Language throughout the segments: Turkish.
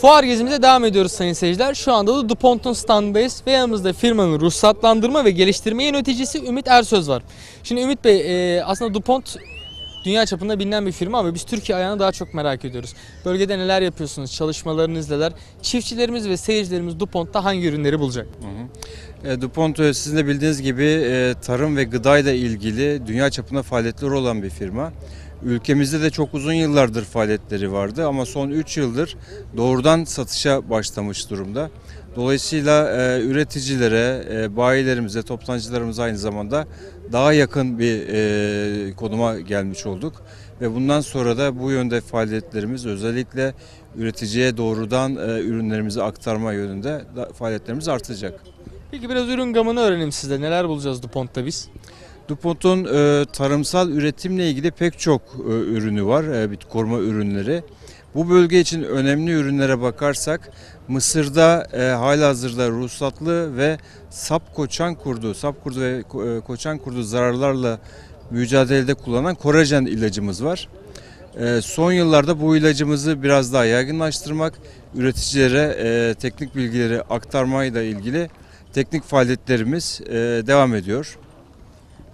Fuar gezimize devam ediyoruz sayın seyirciler. Şu anda da DuPont'un standındayız ve yanımızda firmanın ruhsatlandırma ve geliştirme yöneticisi Ümit Ersöz var. Şimdi Ümit Bey e, aslında DuPont dünya çapında bilinen bir firma ama biz Türkiye ayağını daha çok merak ediyoruz. Bölgede neler yapıyorsunuz, çalışmalarınız neler? Çiftçilerimiz ve seyircilerimiz DuPont'ta hangi ürünleri bulacak? E, DuPont e, sizin de bildiğiniz gibi e, tarım ve gıdayla ilgili dünya çapında faaliyetleri olan bir firma. Ülkemizde de çok uzun yıllardır faaliyetleri vardı ama son 3 yıldır doğrudan satışa başlamış durumda. Dolayısıyla e, üreticilere, e, bayilerimize, toptancılarımıza aynı zamanda daha yakın bir e, konuma gelmiş olduk. Ve bundan sonra da bu yönde faaliyetlerimiz özellikle üreticiye doğrudan e, ürünlerimizi aktarma yönünde faaliyetlerimiz artacak. Peki biraz ürün gamını öğrenelim sizde. Neler bulacağız DuPont'ta biz? DuPont'un e, tarımsal üretimle ilgili pek çok e, ürünü var, e, bitki koruma ürünleri. Bu bölge için önemli ürünlere bakarsak Mısır'da e, halihazırda ruhsatlı ve sap koçan kurdu, sap kurdu ve e, koçan kurdu zararlarla mücadelede kullanılan korajen ilacımız var. E, son yıllarda bu ilacımızı biraz daha yaygınlaştırmak, üreticilere e, teknik bilgileri aktarmayla ilgili teknik faaliyetlerimiz e, devam ediyor.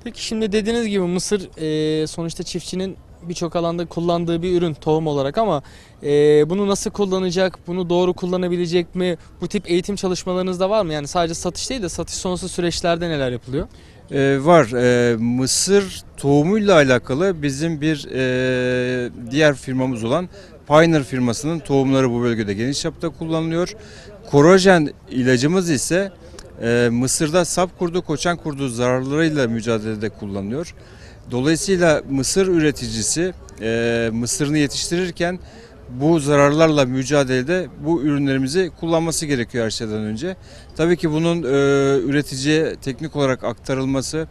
Peki şimdi dediğiniz gibi mısır e, sonuçta çiftçinin birçok alanda kullandığı bir ürün tohum olarak ama e, bunu nasıl kullanacak, bunu doğru kullanabilecek mi? Bu tip eğitim çalışmalarınız da var mı? Yani sadece satış değil de satış sonrası süreçlerde neler yapılıyor? Ee, var. Ee, mısır tohumuyla alakalı bizim bir e, diğer firmamız olan Pioneer firmasının tohumları bu bölgede geniş çapta kullanılıyor. Korojen ilacımız ise e, Mısır'da sap kurdu, koçan kurdu zararlarıyla mücadelede kullanılıyor. Dolayısıyla mısır üreticisi e, mısırını yetiştirirken bu zararlarla mücadelede bu ürünlerimizi kullanması gerekiyor her şeyden önce. Tabii ki bunun e, üreticiye teknik olarak aktarılması,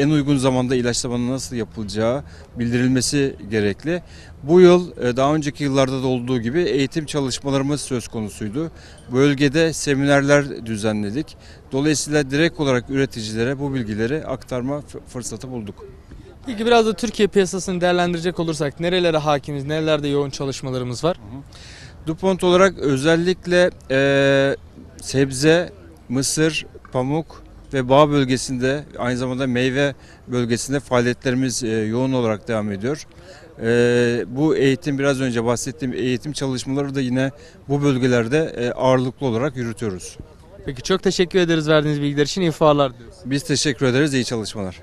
en uygun zamanda ilaçlamanın nasıl yapılacağı bildirilmesi gerekli. Bu yıl e, daha önceki yıllarda da olduğu gibi eğitim çalışmalarımız söz konusuydu. Bölgede seminerler düzenledik. Dolayısıyla direkt olarak üreticilere bu bilgileri aktarma fırsatı bulduk. Peki biraz da Türkiye piyasasını değerlendirecek olursak nerelere hakimiz, nerelerde yoğun çalışmalarımız var? DuPont olarak özellikle e, sebze, mısır, pamuk ve bağ bölgesinde aynı zamanda meyve bölgesinde faaliyetlerimiz e, yoğun olarak devam ediyor. E, bu eğitim biraz önce bahsettiğim eğitim çalışmaları da yine bu bölgelerde e, ağırlıklı olarak yürütüyoruz. Peki çok teşekkür ederiz verdiğiniz bilgiler için. İyi fuarlar diliyoruz. Biz teşekkür ederiz. İyi çalışmalar.